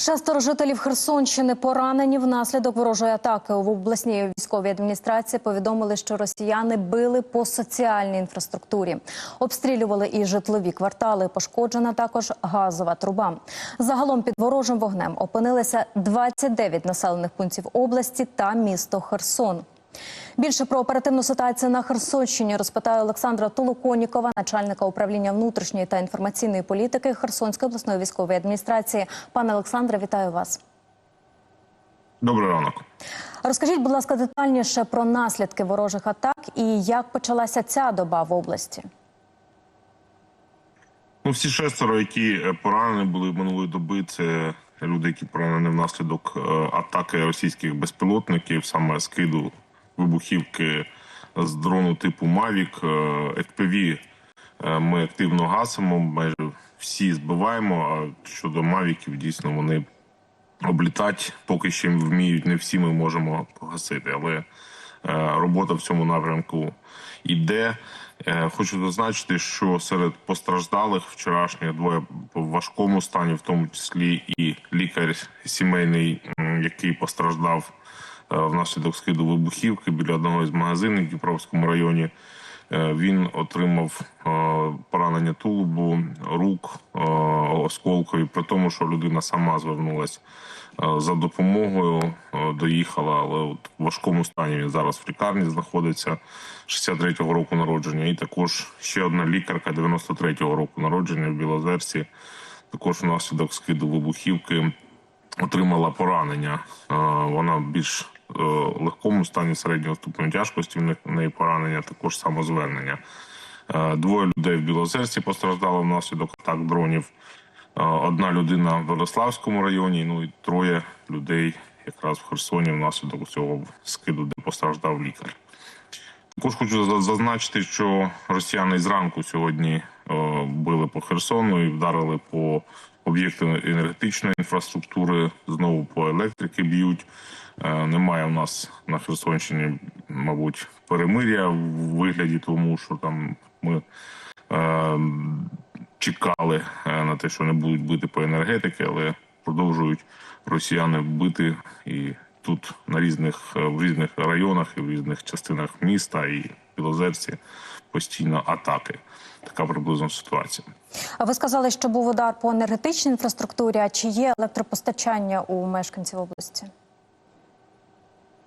Шестеро жителів Херсонщини поранені внаслідок ворожої атаки. В обласній військовій адміністрації повідомили, що росіяни били по соціальній інфраструктурі, обстрілювали і житлові квартали. Пошкоджена також газова труба. Загалом під ворожим вогнем опинилися 29 населених пунктів області та місто Херсон. Більше про оперативну ситуацію на Херсонщині розпитає Олександра Толоконікова, начальника управління внутрішньої та інформаційної політики Херсонської обласної військової адміністрації. Пане Олександре, вітаю вас. Добрий ранок. Розкажіть, будь ласка, детальніше про наслідки ворожих атак і як почалася ця доба в області. Ну, всі шестеро, які е, поранені були минулої доби, це люди, які поранені внаслідок е, атаки російських безпілотників, саме скиду вибухівки з дрону типу Mavic. Е, FPV е, ми активно гасимо, майже всі збиваємо. А щодо Мавіків, дійсно вони облітати поки ще вміють. Не всі ми можемо погасити, але е, робота в цьому напрямку йде. Хочу зазначити, що серед постраждалих вчорашніх двоє в важкому стані, в тому числі і лікар сімейний, який постраждав внаслідок скиду вибухівки біля одного із магазинів в Дніпровському районі. Е, Він отримав е, поранення тулубу, рук е, осколкові, при тому, що людина сама звернулася е, за допомогою, е, доїхала, але в важкому стані він зараз в лікарні знаходиться 63-го року народження. І також ще одна лікарка 93-го року народження в Білозерці, також внаслідок скиду вибухівки отримала поранення. Е, Вона більш е, легкому стані середнього ступеню тяжкості. В неї поранення, також самозвернення. Е, Двоє людей в Білозерці постраждало внаслідок атак дронів. Е, Одна людина в Ярославському районі, ну і троє людей якраз в Херсоні внаслідок цього скиду, де постраждав лікар. Також хочу зазначити, що росіяни зранку сьогодні е, били по Херсону і вдарили по об'єкту енергетичної інфраструктури. Знову по електрики б'ють. Е, Немає в нас на Херсонщині, мабуть, перемиря в вигляді, тому що там ми е, чекали е, на те, що не будуть бити по енергетики, але продовжують росіяни бити і тут на різних е, в різних районах і в різних частинах міста і Білозерці постійно атаки. Така приблизно ситуація. А ви сказали, що був удар по енергетичній інфраструктурі. А чи є електропостачання у мешканців області?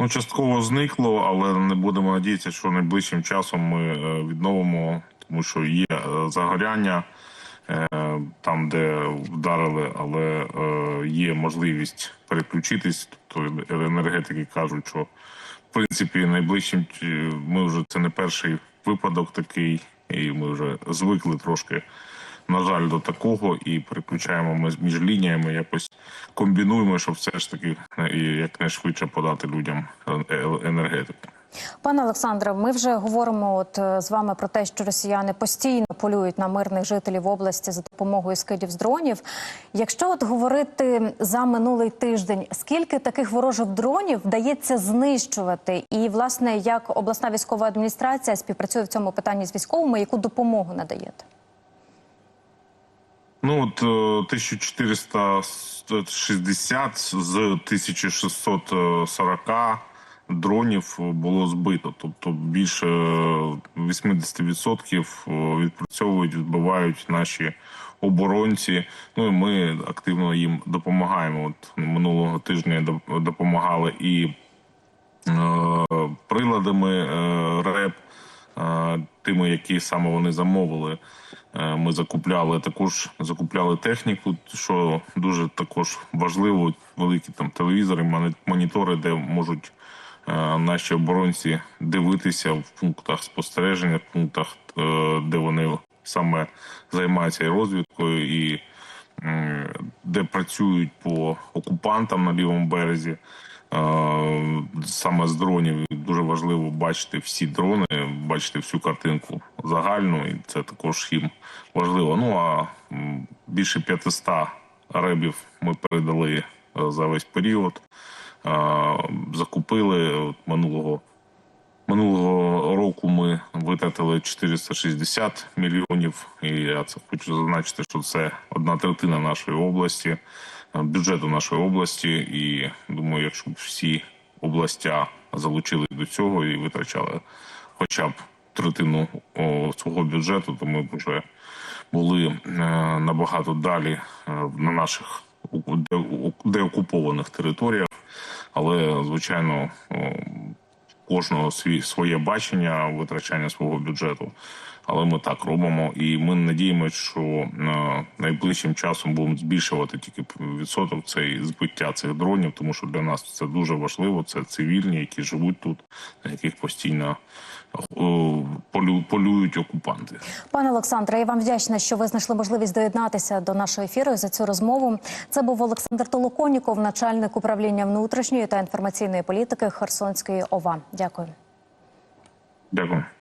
Ну, частково зникло, але не будемо надіятися, що найближчим часом ми е, відновимо, тому що є е, загоряння е, там, де вдарили, але є можливість переключитись. Тобто енергетики кажуть, що в принципі найближчим ми вже це не перший випадок такий, і ми вже звикли трошки. На жаль, до такого і переключаємо ми між лініями, якось комбінуємо, щоб все ж таки е, і якнайшвидше подати людям е, е, енергетику. Пане Олександре, ми вже говоримо от з вами про те, що росіяни постійно полюють на мирних жителів області за допомогою скидів з дронів. Якщо от говорити за минулий тиждень, скільки таких ворожих дронів вдається знищувати? І власне як обласна військова адміністрація співпрацює в цьому питанні з військовими, яку допомогу надаєте? Ну от е, 1460 з 1640 дронів було збито. Тобто більше 80% відпрацьовують, відбивають наші оборонці. Ну і ми активно їм допомагаємо. От минулого тижня доп- допомагали і е, приладами е, РЕП, е, тими, які саме вони замовили. Е, Ми закупляли також закупляли техніку, що дуже також важливо. Великі там телевізори, монітори, де можуть е, наші оборонці дивитися в пунктах спостереження, в пунктах, е, де вони саме займаються і розвідкою, і де працюють по окупантам на лівому березі. Саме з дронів дуже важливо бачити всі дрони, бачити всю картинку загальну, і це також їм важливо. Ну а більше 500 ребів ми передали е, за весь період. Закупили от минулого Минулого року ми витратили 460 мільйонів, і я це хочу зазначити, що це одна третина нашої області. Бюджету нашої області. І думаю, якщо б всі областя залучили до цього і витрачали хоча б третину свого бюджету, то ми б вже були е, набагато далі е, на наших деокупованих територіях. Але звичайно, кожного своє бачення витрачання свого бюджету. Але ми так робимо, і ми надіємося, що е, найближчим часом будемо збільшувати тільки відсоток цей збиття цих дронів, тому що для нас це дуже важливо. Це цивільні, які живуть тут, на яких постійно е, полюють окупанти. Пане Олександре, я вам вдячна, що ви знайшли можливість доєднатися до нашого ефіру і за цю розмову. Це був Олександр Толоконіков, начальник управління внутрішньої та інформаційної політики Херсонської ОВА. Дякую. Дякую.